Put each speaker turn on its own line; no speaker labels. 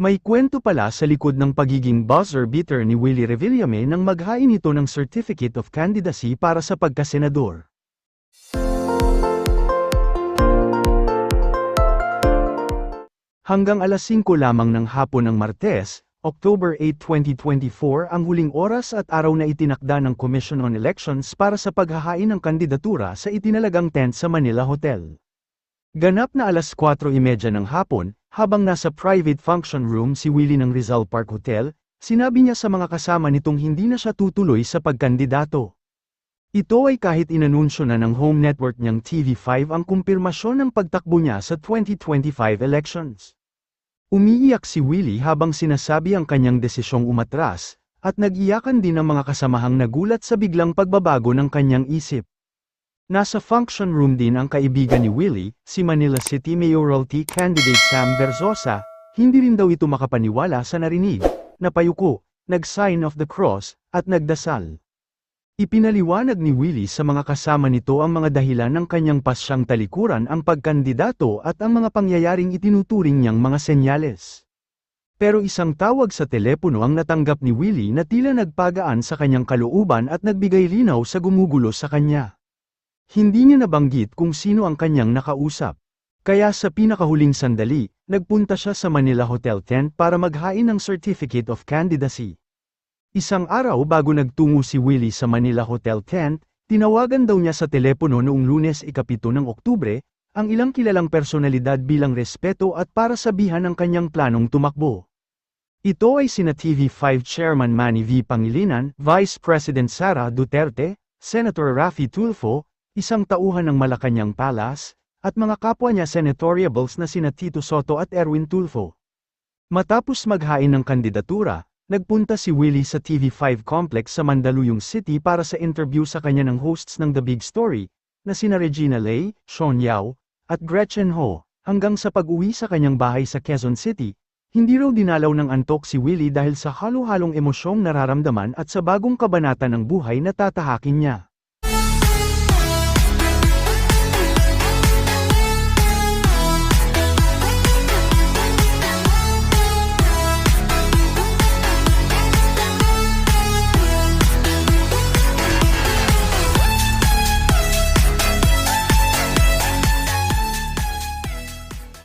May kwento pala sa likod ng pagiging buzzer beater ni Willie Revillame nang maghain ito ng Certificate of Candidacy para sa pagkasenador. Hanggang alas 5 lamang ng hapon ng Martes, October 8, 2024 ang huling oras at araw na itinakda ng Commission on Elections para sa paghahain ng kandidatura sa itinalagang tent sa Manila Hotel. Ganap na alas 4.30 ng hapon, habang nasa private function room si Willie ng Rizal Park Hotel, sinabi niya sa mga kasama nitong hindi na siya tutuloy sa pagkandidato. Ito ay kahit inanunsyo na ng home network niyang TV5 ang kumpirmasyon ng pagtakbo niya sa 2025 elections. Umiiyak si Willie habang sinasabi ang kanyang desisyong umatras, at nag-iyakan din ang mga kasamahang nagulat sa biglang pagbabago ng kanyang isip. Nasa function room din ang kaibigan ni Willie, si Manila City Mayoralty candidate Sam Berzosa, hindi rin daw ito makapaniwala sa narinig, napayuko, nag-sign of the cross, at nagdasal. Ipinaliwanag ni Willie sa mga kasama nito ang mga dahilan ng kanyang pasyang talikuran ang pagkandidato at ang mga pangyayaring itinuturing niyang mga senyales. Pero isang tawag sa telepono ang natanggap ni Willie na tila nagpagaan sa kanyang kalooban at nagbigay linaw sa gumugulo sa kanya. Hindi niya nabanggit kung sino ang kanyang nakausap. Kaya sa pinakahuling sandali, nagpunta siya sa Manila Hotel tent para maghain ng Certificate of Candidacy. Isang araw bago nagtungo si Willie sa Manila Hotel tent, tinawagan daw niya sa telepono noong lunes ikapito ng Oktubre, ang ilang kilalang personalidad bilang respeto at para sabihan ang kanyang planong tumakbo. Ito ay sina TV5 Chairman Manny V. Pangilinan, Vice President Sara Duterte, Senator Raffy Tulfo, isang tauhan ng Malacanang Palace, at mga kapwa niya senatoriables na sina Tito Soto at Erwin Tulfo. Matapos maghain ng kandidatura, Nagpunta si Willie sa TV5 complex sa Mandaluyong City para sa interview sa kanya ng hosts ng The Big Story, na sina Regina Lay, Sean Yao, at Gretchen Ho, hanggang sa pag-uwi sa kanyang bahay sa Quezon City, hindi raw dinalaw ng antok si Willie dahil sa halo-halong emosyong nararamdaman at sa bagong kabanata ng buhay na tatahakin niya.